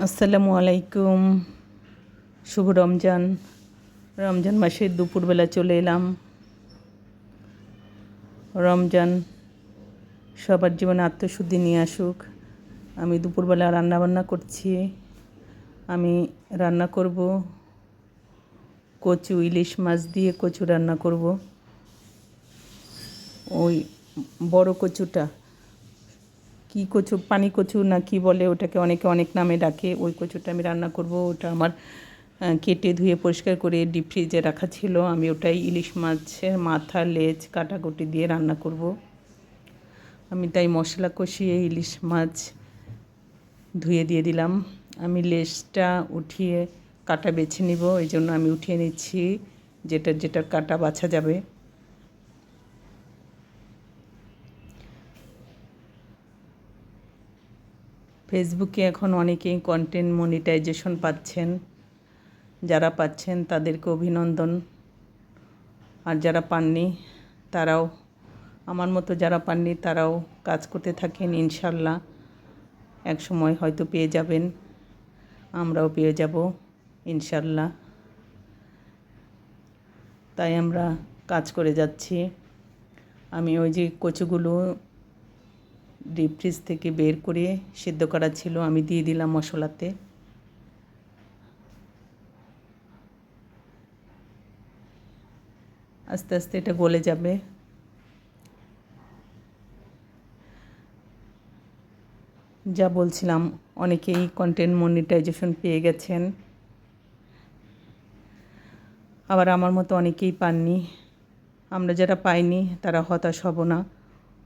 আসসালামু আলাইকুম। শুভ রমজান। রমজান মাসের দুপুরবেলা চলে এলাম। রমজান সবার জীবনে আত্মশুদ্ধি নিয়ে আসুক। আমি দুপুরবেলা রান্নাবান্না করছি। আমি রান্না করব। কচু, ইলিশ মাছ দিয়ে কচু রান্না করব। ওই বড় কচুটা কি কচু, পানি কচু না কি বলে ওটাকে অনেকে অনেক নামে ডাকে, ওই কচুটা আমি রান্না করব, ওটা আমার কেটে ধুয়ে পরিষ্কার করে ডিপ ফ্রিজে রাখা ছিল, আমি ওটাই ইলিশ মাছের মাথা, লেজ, কাটাকুটি দিয়ে রান্না করব। আমি তাই মশলা কষিয়ে ইলিশ মাছ ধুয়ে দিয়ে দিলাম। আমি লেজটা উঠিয়ে কাটা বেছে নিব এই জন্য আমি উঠিয়ে নিচ্ছি, যেটা যেটার কাটা বাছা যাবে। ফেসবুকে এখন অনেকেই কন্টেন্ট মনিটাইজেশন পাচ্ছেন। যারা পাচ্ছেন তাদেরকে অভিনন্দন। আর যারা পাননি, তারাও, আমার মতো যারা পাননি তারাও কাজ করতে থাকেন ইনশাল্লাহ। এক সময় হয়তো পেয়ে যাবেন। আমরাও পেয়ে যাব ইনশাল্লাহ। তাই আমরা কাজ করে যাচ্ছি। আমি ওই যে কচুগুলো ডিপ ফ্রিজ থেকে বের করে সিদ্ধ করা ছিল, আমি দিয়ে দিলাম মশলাতে। আস্তে আস্তে এটা গলে যাবে। যা বলছিলাম, অনেকেই কন্টেন্ট মনিটাইজেশন পেয়ে গেছেন। আবার আমার মতো অনেকেই পাননি। আমরা যারা পাইনি, তারা হতাশ হব না।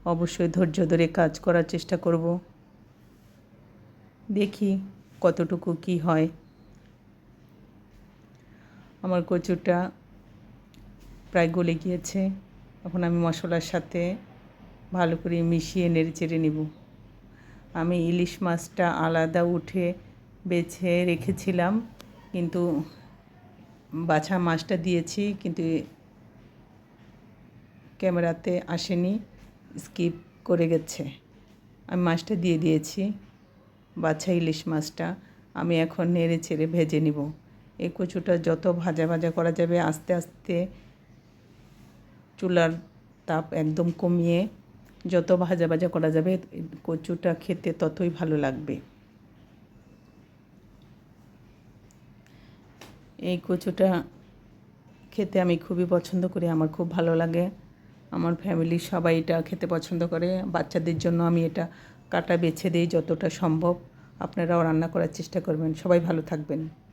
অবশ্যই ধৈর্য ধরে কাজ করার চেষ্টা করব। দেখি কতটুকু কি হয়। আমার কচুটা প্রায় গলে গিয়েছে। এখন আমি মশলার সাথে ভালো করে মিশিয়ে নেড়ে চেড়ে নেব। আমি ইলিশ মাছটা আলাদা উঠে বেছে রেখেছিলাম, কিন্তু বাছা মাছটা দিয়েছি, কিন্তু ক্যামেরাতে আসেনি। স্কিপ করে গেছে। আমি মাছটা দিয়ে দিয়েছি। বাছা ইলিশ মাছটা আমি এখন নেড়ে ছেড়ে ভেজে নিব। এই কচুটা যত ভাজা ভাজা করা যাবে আস্তে আস্তে চুলার তাপ একদম কমিয়ে যত ভাজা ভাজা করা যাবে কচুটা খেতে ততই ভালো লাগবে। এই কচুটা খেতে আমি খুবই পছন্দ করি, আমার খুব ভালো লাগে। আমার ফ্যামিলির সবাই এটা খেতে পছন্দ করে। বাচ্চাদের জন্য আমি এটা কাটা বেছে দিই যতটা সম্ভব। আপনারাও রান্না করার চেষ্টা করবেন। সবাই ভালো থাকবেন।